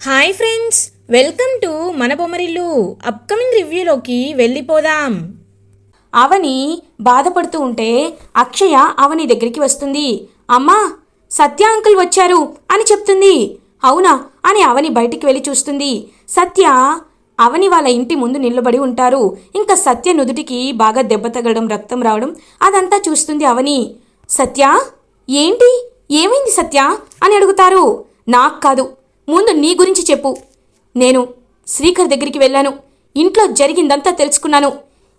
Hi friends welcome to మన Bommarillu upcoming రివ్యూలోకి వెళ్ళిపోదాం. అవని బాధపడుతూ ఉంటే అక్షయ అవని దగ్గరికి వస్తుంది. అమ్మా సత్య అంకుల్ వచ్చారు అని చెప్తుంది. అవునా అని అవని బయటికి వెళ్ళి చూస్తుంది. సత్య అవని వాళ్ళ ఇంటి ముందు నిలబడి ఉంటారు. ఇంకా సత్య నుదుటికి బాగా దెబ్బ తగలడం రక్తం రావడం అదంతా చూస్తుంది అవని. సత్య ఏంటి? ఏమైంది సత్య? అని అడుగుతారు. నాకు కాదు ముందు నీ గురించి చెప్పు. నేను శ్రీకర్ దగ్గరికి వెళ్ళాను. ఇంట్లో జరిగిందంతా తెలుసుకున్నాను.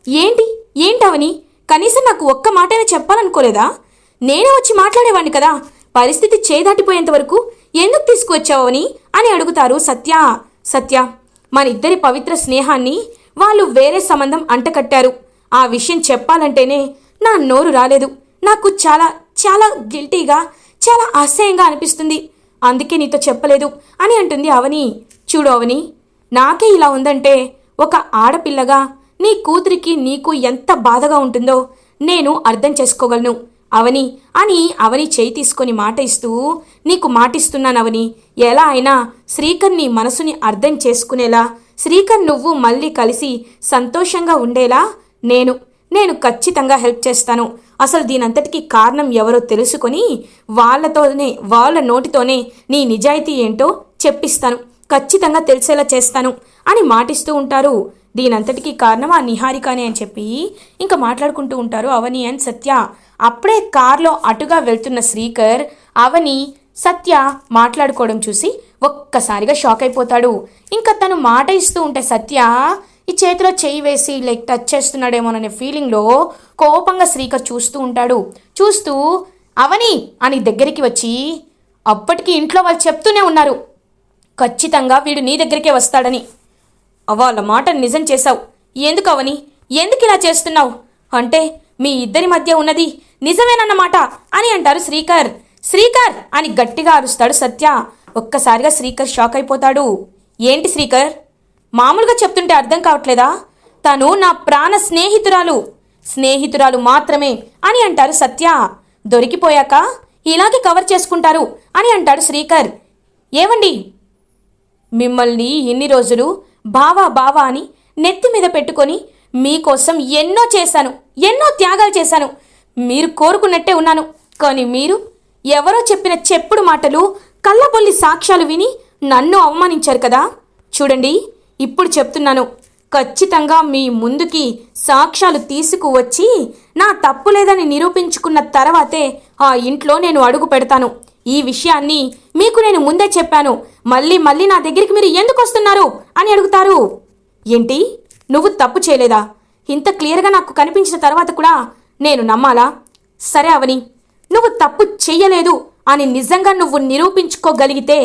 ఏంటి? ఏంటవని? కనీసం నాకు ఒక్క మాటైనా చెప్పాలనుకోలేదా? నేనే వచ్చి మాట్లాడేవాడిని కదా. పరిస్థితి చేదాటిపోయేంత వరకు ఎందుకు తీసుకువచ్చావని అని అడుగుతారు సత్య. సత్య మన ఇద్దరి పవిత్ర స్నేహాన్ని వాళ్ళు వేరే సంబంధం అంటకట్టారు. ఆ విషయం చెప్పాలంటేనే నా నోరు రాలేదు. నాకు చాలా చాలా గిల్టీగా చాలా అసహ్యంగా అనిపిస్తుంది. అందుకే నీతో చెప్పలేదు అని అంటుంది అవని. చూడు అవని నాకే ఇలా ఉందంటే ఒక ఆడపిల్లగా నీ కూతురికి నీకు ఎంత బాధగా ఉంటుందో నేను అర్థం చేసుకోగలను. అవని అని అవని చేయి తీసుకొని మాట ఇస్తూ నీకు మాటిస్తున్నాను అవని ఎలా అయినా శ్రీకర్ నీ మనసుని అర్థం చేసుకునేలా శ్రీకర్ నువ్వు మళ్ళీ కలిసి సంతోషంగా ఉండేలా నేను నేను ఖచ్చితంగా హెల్ప్ చేస్తాను. అసలు దీనంతటికీ కారణం ఎవరో తెలుసుకొని వాళ్ళతోనే వాళ్ళ నోటితోనే నీ నిజాయితీ ఏంటో చెప్పిస్తాను. ఖచ్చితంగా తెలిసేలా చేస్తాను అని మాటిస్తూ ఉంటారు. దీనంతటికీ కారణం ఆ నిహారికానే అని చెప్పి ఇంకా మాట్లాడుకుంటూ ఉంటారు అవని అండ్ సత్య. అప్పుడే కార్లో అటుగా వెళ్తున్న శ్రీకర్ అవని సత్య మాట్లాడుకోవడం చూసి ఒక్కసారిగా షాక్ అయిపోతాడు. ఇంకా తను మాట ఇస్తూ ఉంటే సత్య ఈ చేతిలో చేయి వేసి లైక్ టచ్ చేస్తున్నాడేమోననే ఫీలింగ్లో కోపంగా శ్రీకర్ చూస్తూ ఉంటాడు. చూస్తూ అవని అని దగ్గరికి వచ్చి అప్పటికి ఇంట్లో వాళ్ళు చెప్తూనే ఉన్నారు. ఖచ్చితంగా వీడు నీ దగ్గరికే వస్తాడని. వాళ్ళ మాట నిజం చేశావు. ఎందుకు అవని? ఎందుకు ఇలా చేస్తున్నావు? అంటే మీ ఇద్దరి మధ్య ఉన్నది నిజమేనన్నమాట అని అంటారు శ్రీకర్. శ్రీకర్ అని గట్టిగా అరుస్తాడు సత్య. ఒక్కసారిగా శ్రీకర్ షాక్ అయిపోతాడు. ఏంటి శ్రీకర్? మామూలుగా చెప్తుంటే అర్థం కావట్లేదా? తను నా ప్రాణ స్నేహితురాలు. స్నేహితురాలు మాత్రమే అని అంటారు సత్య. దొరికిపోయాక ఇలాగే కవర్ చేసుకుంటారు అని అంటాడు శ్రీకర్. ఏవండి? మిమ్మల్ని ఇన్ని రోజులు బావా బావా అని నెత్తి మీద పెట్టుకొని మీకోసం ఎన్నో చేశాను ఎన్నో త్యాగాలు చేశాను. మీరు కోరుకున్నట్టే ఉన్నాను. కానీ మీరు ఎవరో చెప్పిన చెప్పుడు మాటలు కళ్ళబొల్లి సాక్ష్యాలు విని నన్ను అవమానించారు కదా? చూడండి. ఇప్పుడు చెప్తున్నాను. ఖచ్చితంగా మీ ముందుకి సాక్ష్యాలు తీసుకువచ్చి నా తప్పు లేదని నిరూపించుకున్న తర్వాతే ఆ ఇంట్లో నేను అడుగు పెడతాను. ఈ విషయాన్ని మీకు నేను ముందే చెప్పాను. మళ్ళీ మళ్ళీ నా దగ్గరికి మీరు ఎందుకు వస్తున్నారు అని అడుగుతారు. ఏంటి? నువ్వు తప్పు చేయలేదా? ఇంత క్లియర్గా నాకు కనిపించిన తర్వాత కూడా నేను నమ్మాలా? సరే అవని నువ్వు తప్పు చెయ్యలేదు అని నిజంగా నువ్వు నిరూపించుకోగలిగితే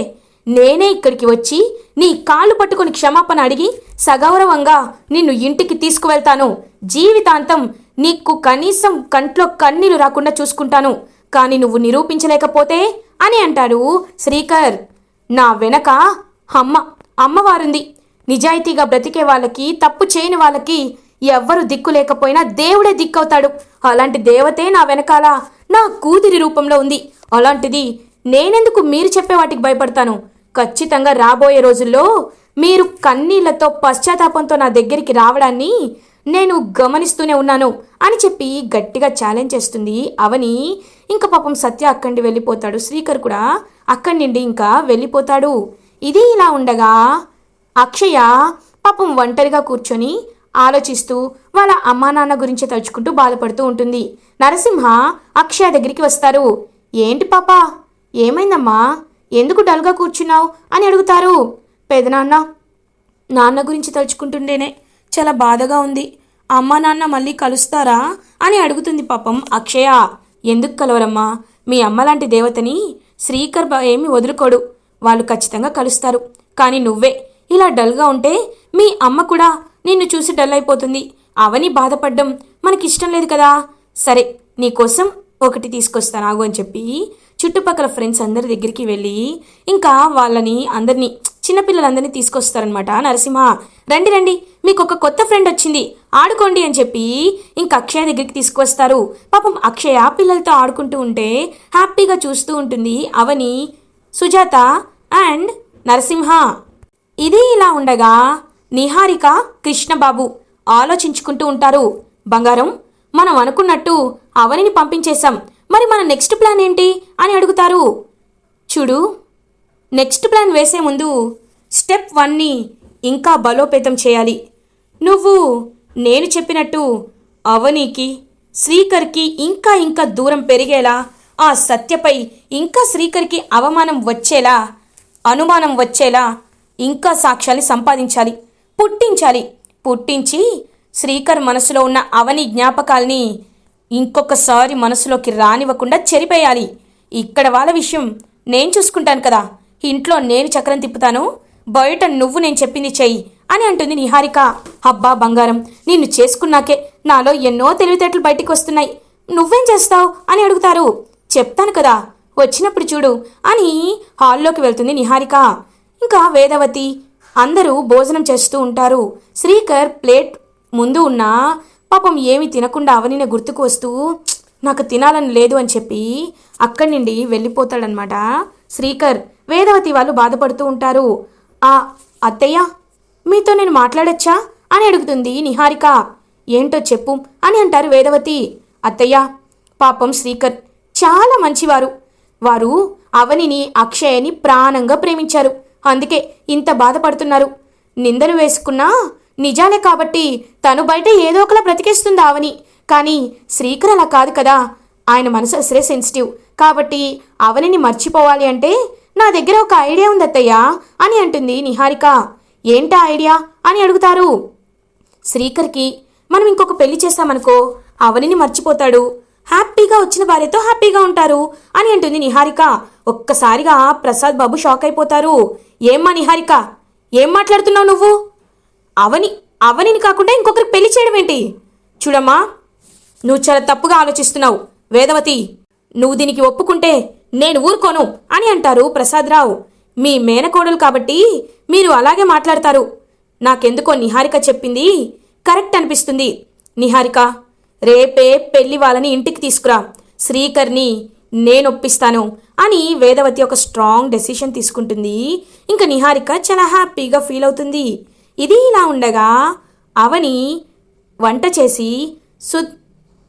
నేనే ఇక్కడికి వచ్చి నీ కాళ్ళు పట్టుకొని క్షమాపణ అడిగి సగౌరవంగా నిన్ను ఇంటికి తీసుకువెళ్తాను. జీవితాంతం నీకు కనీసం కంట్లో కన్నీరు రాకుండా చూసుకుంటాను. కానీ నువ్వు నిరూపించలేకపోతే అని అంటాడు శ్రీకర్. నా వెనక అమ్మ అమ్మవారుంది. నిజాయితీగా బ్రతికే వాళ్ళకి తప్పు చేయని వాళ్ళకి ఎవ్వరు దిక్కు లేకపోయినా దేవుడే దిక్కవుతాడు. అలాంటి దేవతే నా వెనకాల నా కూతురి రూపంలో ఉంది. అలాంటిది నేనెందుకు మీరు చెప్పే వాటికి భయపడతాను? ఖచ్చితంగా రాబోయే రోజుల్లో మీరు కన్నీళ్ళతో పశ్చాత్తాపంతో నా దగ్గరికి రావడాన్ని నేను గమనిస్తూనే ఉన్నాను అని చెప్పి గట్టిగా ఛాలెంజ్ చేస్తుంది అవని. ఇంకా పాపం సత్య అక్కడి వెళ్ళిపోతాడు. శ్రీకర్ కూడా అక్కడి నుండి ఇంకా వెళ్ళిపోతాడు. ఇది ఇలా ఉండగా అక్షయ పాపం ఒంటరిగా కూర్చొని ఆలోచిస్తూ వాళ్ళ అమ్మా నాన్న గురించి తలుచుకుంటూ బాధపడుతూ ఉంటుంది. నరసింహ అక్షయ దగ్గరికి వస్తారు. ఏంటి పాప? ఏమైందమ్మా? ఎందుకు డల్గా కూర్చున్నావు అని అడుగుతారు. పెదనాన్న నాన్న గురించి తలుచుకుంటుండేనే చాలా బాధగా ఉంది. అమ్మా నాన్న మళ్ళీ కలుస్తారా అని అడుగుతుంది పాపం అక్షయ. ఎందుకు కలవరమ్మా? మీ అమ్మ లాంటి దేవతని శ్రీకర్ ఏమి వదులుకోడు. వాళ్ళు ఖచ్చితంగా కలుస్తారు. కానీ నువ్వే. ఇలా డల్గా ఉంటే మీ అమ్మ కూడా నిన్ను చూసి డల్ అయిపోతుంది. అవని బాధపడ్డం మనకిష్టం లేదు కదా. సరే నీకోసం ఒకటి తీసుకొస్తాను ఆగు అని చెప్పి చుట్టుపక్కల ఫ్రెండ్స్ అందరి దగ్గరికి వెళ్ళి ఇంకా వాళ్ళని అందరినీ చిన్నపిల్లలందరినీ తీసుకొస్తారనమాట నరసింహ రండి రండి మీకు ఒక కొత్త ఫ్రెండ్ వచ్చింది ఆడుకోండి అని చెప్పి ఇంక అక్షయ దగ్గరికి తీసుకొస్తారు పాపం అక్షయ పిల్లలతో ఆడుకుంటూ ఉంటే హ్యాపీగా చూస్తూ ఉంటుంది అవని సుజాత అండ్ నరసింహ ఇది ఇలా ఉండగా నిహారిక కృష్ణబాబు ఆలోచించుకుంటూ ఉంటారు. బంగారం మనం అనుకున్నట్టు అవనిని పంపించేశాం. మరి మన నెక్స్ట్ ప్లాన్ ఏంటి అని అడుగుతారు. చూడు నెక్స్ట్ ప్లాన్ వేసే ముందు స్టెప్ వన్ని ఇంకా బలోపేతం చేయాలి. నువ్వు నేను చెప్పినట్టు అవనికి శ్రీకర్కి ఇంకా ఇంకా దూరం పెరిగేలా ఆ సత్యపై ఇంకా శ్రీకర్కి అవమానం వచ్చేలా అనుమానం వచ్చేలా ఇంకా సాక్ష్యాలు సంపాదించాలి. పుట్టించాలి. పుట్టించి శ్రీకర్ మనసులో ఉన్న అవని జ్ఞాపకాల్ని ఇంకొకసారి మనసులోకి రానివ్వకుండా చెరిపేయాలి. ఇక్కడ వాళ్ళ విషయం నేను చూసుకుంటాను కదా. ఇంట్లో నేను చక్రం తిప్పుతాను. బయట నువ్వు నేను చెప్పింది చెయ్యి అని అంటుంది నిహారిక. అబ్బా బంగారం నిన్ను చేసుకున్నాకే నాలో ఎన్నో తెలివితేటలు బయటికి వస్తున్నాయి. నువ్వేం చేస్తావు అని అడుగుతారు. చెప్తాను కదా వచ్చినప్పుడు చూడు అని హాల్లోకి వెళ్తుంది నిహారిక. ఇంకా వేదవతి అందరూ భోజనం చేస్తూ ఉంటారు. శ్రీకర్ ప్లేట్ ముందు ఉన్న పాపం ఏమి తినకుండా అవనినే గుర్తుకు వస్తూ నాకు తినాలని లేదు అని చెప్పి అక్కడి నుండి వెళ్ళిపోతాడనమాట శ్రీకర్ వేదవతి వాళ్ళు బాధపడుతూ ఉంటారు. ఆ అత్తయ్య మీతో నేను మాట్లాడొచ్చా? అని అడుగుతుంది నిహారిక. ఏంటో చెప్పు అని అంటారు వేదవతి. అత్తయ్య పాపం శ్రీకర్ చాలా మంచివారు. వారు అవనిని అక్షయని ప్రాణంగా ప్రేమించారు. అందుకే ఇంత బాధపడుతున్నారు. నిందలు వేసుకున్నా నిజాలే కాబట్టి తను బయట ఏదో ఒకలా బ్రతికేస్తుంది ఆవని. కానీ శ్రీకర్ అలా కాదు కదా. ఆయన మనసు అసలే సెన్సిటివ్ కాబట్టి అవనిని మర్చిపోవాలి అంటే నా దగ్గర ఒక ఐడియా ఉంది అత్తయ్య అని అంటుంది నిహారిక. ఏంటా ఐడియా అని అడుగుతారు. శ్రీకర్కి మనం ఇంకొక పెళ్ళి చేస్తామనుకో అవనిని మర్చిపోతాడు. హ్యాపీగా వచ్చిన భార్యతో హ్యాపీగా ఉంటారు అని అంటుంది నిహారిక. ఒక్కసారిగా ప్రసాద్ బాబు షాక్ అయిపోతారు. ఏమ్మా నిహారిక? ఏం మాట్లాడుతున్నావు నువ్వు? అవని అవనిని కాకుండా ఇంకొకరికి పెళ్ళి చేయడం ఏంటి? చూడమ్మా నువ్వు చాలా తప్పుగా ఆలోచిస్తున్నావు. వేదవతి నువ్వు దీనికి ఒప్పుకుంటే నేను ఊరుకోను అని అంటారు ప్రసాదరావు. మీ మేనకోడలు కాబట్టి మీరు అలాగే మాట్లాడతారు. నాకెందుకో నిహారిక చెప్పింది కరెక్ట్ అనిపిస్తుంది. నిహారిక రేపే పెళ్ళి వాళ్ళని ఇంటికి తీసుకురా. శ్రీకర్ని నేను ఒప్పిస్తాను అని వేదవతి ఒక స్ట్రాంగ్ డెసిషన్ తీసుకుంటుంది. ఇంకా నిహారిక చాలా హ్యాపీగా ఫీల్ అవుతుంది. ఇది ఇలా ఉండగా అవని వంట చేసి సు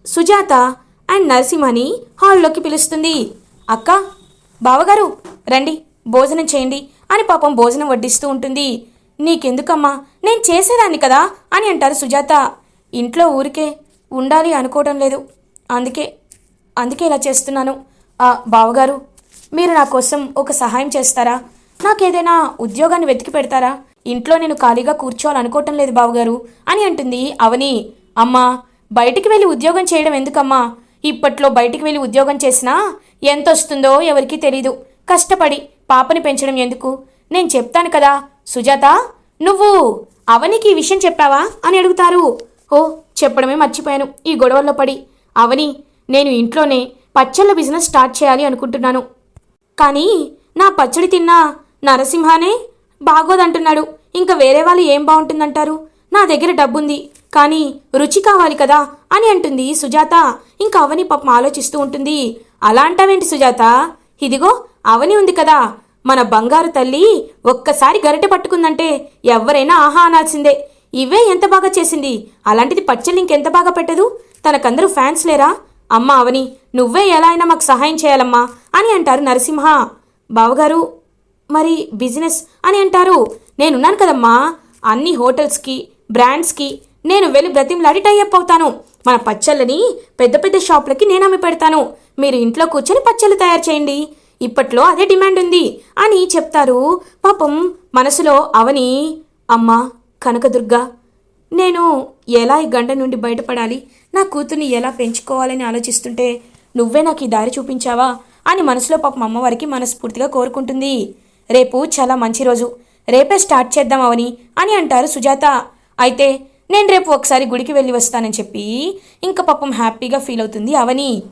సుజాత అండ్ నరసింహని హాల్లోకి పిలుస్తుంది. అక్క బావగారు రండి భోజనం చేయండి అని పాపం భోజనం వడ్డిస్తూ ఉంటుంది. నీకెందుకమ్మా? నేను చేసేదాన్ని కదా అని అంటారు సుజాత. ఇంట్లో ఊరికే ఉండాలి అనుకోవడం లేదు. అందుకే అందుకే ఇలా చేస్తున్నాను. ఆ, బావగారు మీరు నా కోసం ఒక సహాయం చేస్తారా? నాకేదైనా ఉద్యోగాన్ని వెతికి పెడతారా? ఇంట్లో నేను ఖాళీగా కూర్చోవాలనుకోవటం లేదు బావగారు అని అంటుంది అవని. అమ్మా బయటికి వెళ్ళి ఉద్యోగం చేయడం ఎందుకమ్మా? ఇప్పట్లో బయటికి వెళ్ళి ఉద్యోగం చేసినా ఎంత వస్తుందో ఎవరికీ తెలీదు. కష్టపడి పాపని పెంచడం ఎందుకు? నేను చెప్తాను కదా. సుజాత నువ్వు అవనికి ఈ విషయం చెప్పావా అని అడుగుతారు. ఓ చెప్పడమే మర్చిపోయాను. ఈ గొడవల్లో పడి. అవని నేను ఇంట్లోనే పచ్చళ్ళ బిజినెస్ స్టార్ట్ చేయాలి అనుకుంటున్నాను. కానీ నా పచ్చడి తిన్నా నరసింహానే బాగోదంటున్నాడు. ఇంకా వేరే వాళ్ళు ఏం బాగుంటుందంటారు? నా దగ్గర డబ్బుంది కానీ రుచి కావాలి కదా అని అంటుంది సుజాత. ఇంకా అవని పాపం ఆలోచిస్తూ ఉంటుంది. అలా అంటావేంటి సుజాత? ఇదిగో అవని ఉంది కదా. మన బంగారు తల్లి ఒక్కసారి గరిటె పట్టుకుందంటే ఎవరైనా ఆహా అనాల్సిందే. ఇవే ఎంత బాగా చేసింది? అలాంటిది పచ్చళ్ళు ఇంకెంత బాగా పెట్టదు? తనకందరూ ఫ్యాన్స్ లేరా? అమ్మ అవని నువ్వే ఎలా అయినా మాకు సహాయం చేయాలమ్మా అని అంటారు నరసింహ. బావగారు మరి బిజినెస్ అని అంటారు. నేనున్నాను కదమ్మా. అన్ని హోటల్స్కి బ్రాండ్స్కి నేను వెళ్ళి బ్రతిమలాడి టైఅప్ అవుతాను మన పచ్చళ్ళని పెద్ద పెద్ద షాపులకి నేను అమ్మి పెడతాను. మీరు ఇంట్లో కూర్చొని పచ్చళ్ళు తయారు చేయండి. ఇప్పట్లో అదే డిమాండ్ ఉంది అని చెప్తారు. పాపం మనసులో అవని అమ్మా కనకదుర్గ నేను ఎలా ఈ గండ నుండి బయటపడాలి? నా కూతుర్ని ఎలా పెంచుకోవాలని ఆలోచిస్తుంటే నువ్వే నాకు ఈ దారి చూపించావా? అని మనసులో పాపం అమ్మవారికి మనస్ఫూర్తిగా కోరుకుంటుంది. రేపు చాలా మంచి రోజు. రేపే స్టార్ట్ చేద్దాం అవని అని అంటారు సుజాత. అయితే నేను రేపు ఒకసారి గుడికి వెళ్ళి వస్తానని చెప్పి ఇంకా పాపం హ్యాపీగా ఫీల్ అవుతుంది అవని.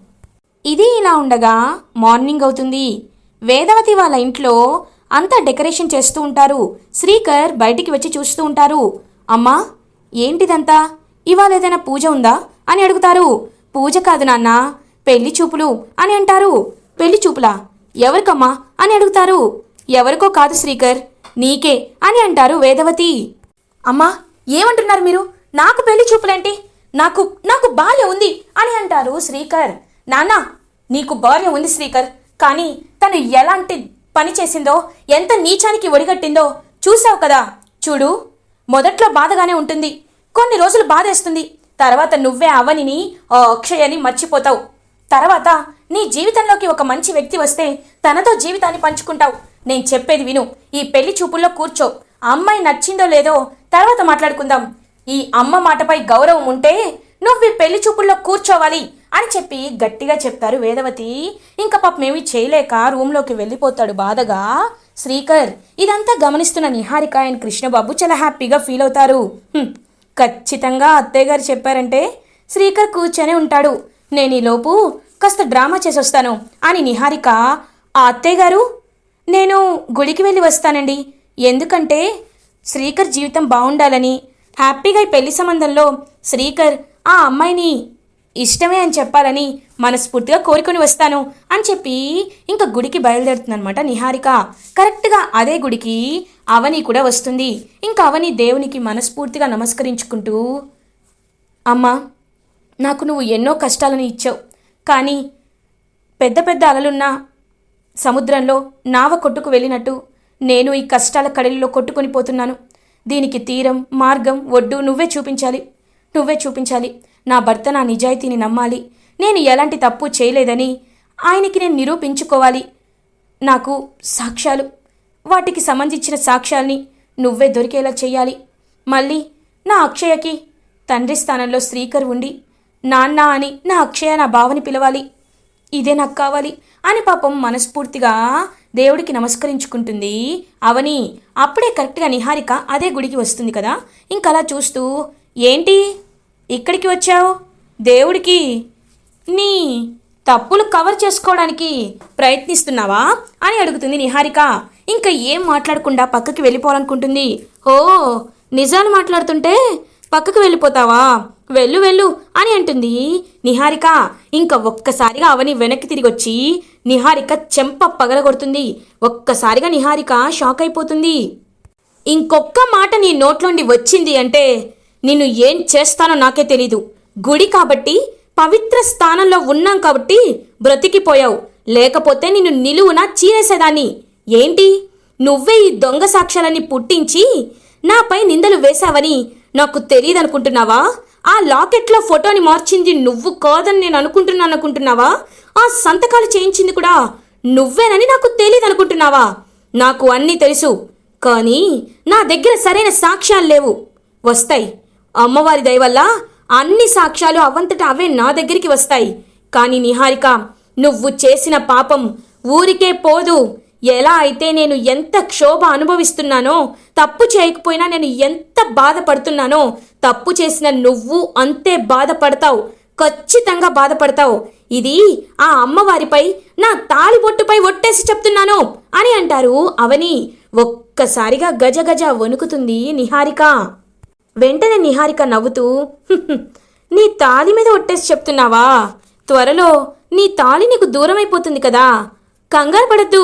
ఇది ఇలా ఉండగా మార్నింగ్ అవుతుంది. వేదవతి వాళ్ళ ఇంట్లో అంతా డెకరేషన్ చేస్తూ ఉంటారు. శ్రీకర్ బయటికి వచ్చి చూస్తూ ఉంటారు. అమ్మా ఏంటిదంతా? ఇవాళ ఏదైనా పూజ ఉందా? అని అడుగుతారు. పూజ కాదు నాన్న పెళ్ళి చూపులు అని అంటారు. పెళ్ళి చూపులా? ఎవరికమ్మా? అని అడుగుతారు. ఎవరికో కాదు శ్రీకర్. నీకే అని అంటారు వేదవతి. అమ్మా ఏమంటున్నారు మీరు? నాకు పెళ్ళి చూపులేంటి? నాకు నాకు భార్య ఉంది అని అంటారు శ్రీకర్. నాన్న నీకు భార్య ఉంది శ్రీకర్. కానీ తను ఎలాంటి పని చేసిందో ఎంత నీచానికి ఒడిగట్టిందో చూసావు కదా. చూడు మొదట్లో బాధగానే ఉంటుంది. కొన్ని రోజులు బాధేస్తుంది తర్వాత నువ్వే అవనిని అక్షయని మర్చిపోతావు. తర్వాత నీ జీవితంలోకి ఒక మంచి వ్యక్తి వస్తే తనతో జీవితాన్ని పంచుకుంటావు. నేను చెప్పేది విను. ఈ పెళ్ళి చూపుల్లో కూర్చో. ఆ అమ్మాయి నచ్చిందో లేదో తర్వాత మాట్లాడుకుందాం. ఈ అమ్మ మాటపై గౌరవం ఉంటే నువ్వు ఈ పెళ్ళి చూపుల్లో కూర్చోవాలి అని చెప్పి గట్టిగా చెప్తారు వేదవతి. ఇంకా పాపం చేయలేక రూమ్లోకి వెళ్ళిపోతాడు బాధగా. శ్రీకర్ ఇదంతా గమనిస్తున్న నిహారిక అండ్ కృష్ణబాబు చాలా హ్యాపీగా ఫీల్ అవుతారు. ఖచ్చితంగా అత్తయ్య గారు చెప్పారంటే శ్రీకర్ కూర్చొని ఉంటాడు. నేను ఈలోపు కాస్త డ్రామా చేసి వస్తాను అని నిహారిక ఆ అత్తయ్య గారు నేను గుడికి వెళ్ళి వస్తానండి. ఎందుకంటే శ్రీకర్ జీవితం బాగుండాలని హ్యాపీగా ఈ పెళ్ళి సంబంధంలో శ్రీకర్ ఆ అమ్మాయిని ఇష్టమే అని చెప్పాలని మనస్ఫూర్తిగా కోరుకొని వస్తాను అని చెప్పి ఇంకా గుడికి బయలుదేరుతుందనమాట నిహారిక. కరెక్ట్గా అదే గుడికి అవని కూడా వస్తుంది. ఇంకా అవని దేవునికి మనస్ఫూర్తిగా నమస్కరించుకుంటూ అమ్మా నాకు నువ్వు ఎన్నో కష్టాలను ఇచ్చావు. కానీ పెద్ద పెద్ద అలలున్న సముద్రంలో నావ కొట్టుకు వెళ్ళినట్టు నేను ఈ కష్టాల కడలిలో కొట్టుకొని పోతున్నాను. దీనికి తీరం మార్గం ఒడ్డు నువ్వే చూపించాలి. నువ్వే చూపించాలి. నా భర్త నా నిజాయితీని నమ్మాలి. నేను ఎలాంటి తప్పు చేయలేదని ఆయనకి నేను నిరూపించుకోవాలి. నాకు సాక్ష్యాలు వాటికి సంబంధించిన సాక్ష్యాల్ని నువ్వే దొరికేలా చేయాలి మళ్ళీ నా అక్షయకి తండ్రి స్థానంలో శ్రీకర్ ఉండి నాన్న అని నా అక్షయ నా బావని పిలవాలి. ఇదే నాకు కావాలి అని పాపం మనస్ఫూర్తిగా దేవుడికి నమస్కరించుకుంటుంది. అవని అప్పుడే కరెక్ట్గా నిహారిక అదే గుడికి వస్తుంది కదా. ఇంకలా చూస్తూ ఏంటి? ఇక్కడికి వచ్చావు? దేవుడికి? నీ తప్పులు కవర్ చేసుకోవడానికి ప్రయత్నిస్తున్నావా? అని అడుగుతుంది నిహారిక. ఇంకా ఏం మాట్లాడకుండా పక్కకి వెళ్ళిపోవాలనుకుంటుంది. ఓ నిజాలు మాట్లాడుతుంటే పక్కకు వెళ్ళిపోతావా? వెళ్ళు వెళ్ళు అని అంటుంది. నిహారిక ఇంకా ఒక్కసారిగా అవని వెనక్కి తిరిగొచ్చి నిహారిక చెంప పగలగొడుతుంది. ఒక్కసారిగా నిహారిక షాక్ అయిపోతుంది ఇంకొక్క మాట నీ నోట్లోండి వచ్చింది అంటే నిన్ను ఏం చేస్తానో నాకే తెలీదు. గుడి కాబట్టి పవిత్ర స్థానంలో ఉన్నాం కాబట్టి బ్రతికిపోయావు. లేకపోతే నిన్ను నిలువున చీరేసేదాన్ని. ఏంటి? నువ్వే ఈ దొంగ సాక్ష్యాలని పుట్టించి నాపై నిందలు వేశావని నాకు తెలియదనుకుంటున్నావా ఆ లాకెట్లో ఫోటోని మార్చింది నువ్వు కాదని నేను అనుకుంటున్నాను అనుకుంటున్నావా? ఆ సంతకాలు చేయించింది కూడా నువ్వేనని నాకు తెలియదు అనుకుంటున్నావా? నాకు అన్నీ తెలుసు కానీ నా దగ్గర సరైన సాక్ష్యాలు లేవు. వస్తాయి. అమ్మవారి దయవల్ల అన్ని సాక్ష్యాలు అవంతట అవే నా దగ్గరికి వస్తాయి. కానీ నిహారిక నువ్వు చేసిన పాపం ఊరికే పోదు. ఎలా అయితే నేను ఎంత క్షోభ అనుభవిస్తున్నానో తప్పు చేయకపోయినా నేను ఎంత బాధపడుతున్నానో తప్పు చేసిన నువ్వు అంతే బాధపడతావు. ఖచ్చితంగా బాధపడతావు. ఇది ఆ అమ్మవారిపై నా తాళిబొట్టుపై ఒట్టేసి చెప్తున్నాను అని అంటారు అవని. ఒక్కసారిగా గజ గజ వణుకుతుంది నిహారిక. వెంటనే నిహారిక నవ్వుతూ నీ తాళి మీద ఒట్టేసి చెప్తున్నావా? త్వరలో నీ తాళి నీకు దూరమైపోతుంది కదా. కంగారు పడద్దు.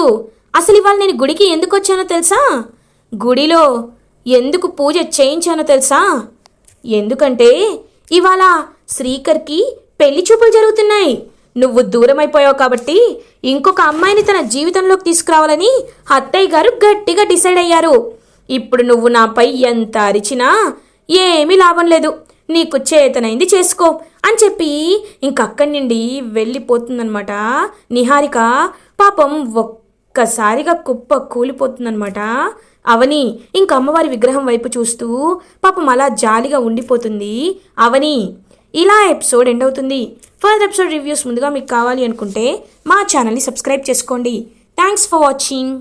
అసలు ఇవాళ నేను గుడికి ఎందుకు వచ్చానో తెలుసా? గుడిలో ఎందుకు పూజ చేయించానో తెలుసా? ఎందుకంటే ఇవాళ శ్రీకర్కి పెళ్ళి చూపులు జరుగుతున్నాయి. నువ్వు దూరం అయిపోయావు కాబట్టి ఇంకొక అమ్మాయిని తన జీవితంలోకి తీసుకురావాలని అత్తయ్య గారు గట్టిగా డిసైడ్ అయ్యారు. ఇప్పుడు నువ్వు నాపై ఎంత అరిచినా ఏమీ లాభం లేదు. నీకు చేతనైంది చేసుకో అని చెప్పి ఇంకక్కడి నుండి వెళ్ళిపోతుందనమాట నిహారిక పాపం ఒక్కసారిగా కుప్ప కూలిపోతుందనమాట అవని ఇంక అమ్మవారి విగ్రహం వైపు చూస్తూ పాపం అలా జాలిగా ఉండిపోతుంది. అవని ఇలా ఎపిసోడ్ ఎండ్ అవుతుంది. ఫర్దర్ ఎపిసోడ్ రివ్యూస్ ముందుగా మీకు కావాలి అనుకుంటే మా ఛానల్ని సబ్స్క్రైబ్ చేసుకోండి. Thanks for watching.